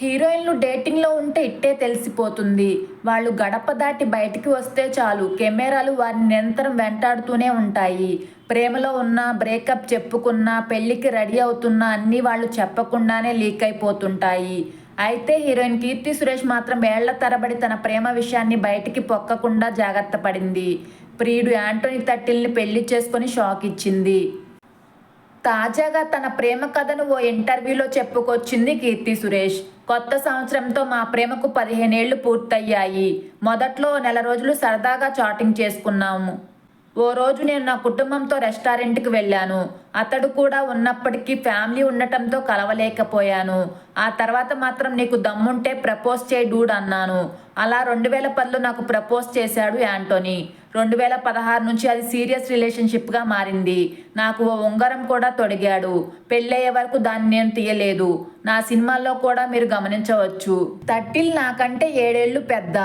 హీరోయిన్లు డేటింగ్లో ఉంటే ఇట్టే తెలిసిపోతుంది. వాళ్ళు గడప దాటి బయటికి వస్తే చాలు కెమెరాలు వారిని నిరంతరం వెంటాడుతూనే ఉంటాయి. ప్రేమలో ఉన్న బ్రేకప్ చెప్పుకున్నా పెళ్ళికి రెడీ అవుతున్నా అన్నీ వాళ్ళు చెప్పకుండానే లీక్ అయిపోతుంటాయి. అయితే హీరోయిన్ కీర్తి సురేష్ మాత్రం ఏళ్ళ తరబడి తన ప్రేమ విషయాన్ని బయటికి పొక్కకుండా జాగ్రత్త పడింది. ప్రియుడు యాంటోనీ తట్టిల్ని పెళ్ళి చేసుకొని షాక్ ఇచ్చింది. తాజాగా తన ప్రేమ కథను ఓ ఇంటర్వ్యూలో చెప్పుకొచ్చింది కీర్తి సురేష్. కొత్త సంవత్సరంతో మా ప్రేమకు పదిహేనేళ్ళు పూర్తయ్యాయి. మొదట్లో నెల రోజులు సరదాగా చాటింగ్ చేసుకున్నాము. ఓ రోజు నేను నా కుటుంబంతో రెస్టారెంట్కి వెళ్ళాను. అతడు కూడా ఉన్నప్పటికీ ఫ్యామిలీ ఉండటంతో కలవలేకపోయాను. ఆ తర్వాత మాత్రం నీకు దమ్ముంటే ప్రపోజ్ చేయి డూడ్ అన్నాను. అలా రెండు వేల పదిలో నాకు ప్రపోజ్ చేశాడు యాంటోనీ. రెండు వేల పదహారు నుంచి అది సీరియస్ రిలేషన్షిప్గా మారింది. నాకు ఓ ఉంగరం కూడా తొడిగాడు. పెళ్ళయ్యే వరకు దాన్ని నేను తీయలేదు. నా సినిమాల్లో కూడా మీరు గమనించవచ్చు. తట్టిల్ నాకంటే ఏడేళ్ళు పెద్ద.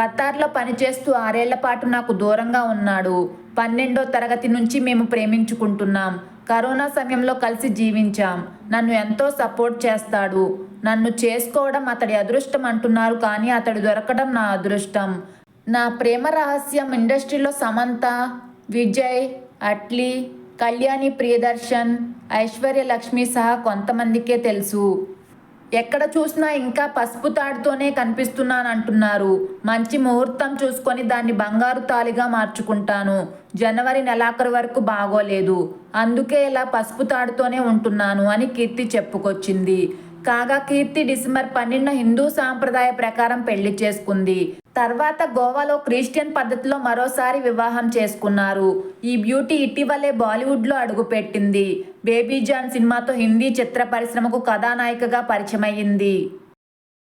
ఖతార్లో పనిచేస్తూ ఆరేళ్ళ పాటు నాకు దూరంగా ఉన్నాడు. పన్నెండో తరగతి నుంచి మేము ప్రేమించుకుంటున్నాం. కరోనా సమయంలో కలిసి జీవించాం. నన్ను ఎంతో సపోర్ట్ చేస్తాడు. నన్ను చేసుకోవడం అతడి అదృష్టం అంటున్నారు కానీ అతడు దొరకడం నా అదృష్టం. నా ప్రేమ రహస్యం ఇండస్ట్రీలో సమంత విజయ్ అట్లీ కళ్యాణి ప్రియదర్శన్ ఐశ్వర్య లక్ష్మి సహా కొంతమందికే తెలుసు. ఎక్కడ చూసినా ఇంకా పసుపు తాడుతోనే కనిపిస్తున్నాను అంటున్నారు మంచి ముహూర్తం చూసుకొని దాన్ని బంగారు తాలిగా మార్చుకుంటాను. జనవరి నెలాఖరు వరకు బాగోలేదు. అందుకే ఇలా పసుపు తాడుతోనే ఉంటున్నాను అని కీర్తి చెప్పుకొచ్చింది. కాగా కీర్తి డిసెంబర్ పన్నెండున హిందూ సాంప్రదాయ ప్రకారం పెళ్ళి చేసుకుంది. తర్వాత గోవాలో క్రిస్టియన్ పద్ధతిలో మరోసారి వివాహం చేసుకున్నారు. ఈ బ్యూటీ ఇటీవలే బాలీవుడ్లో అడుగుపెట్టింది. బేబీ జాన్ సినిమాతో హిందీ చిత్ర పరిశ్రమకు కథానాయికగా పరిచయమైంది.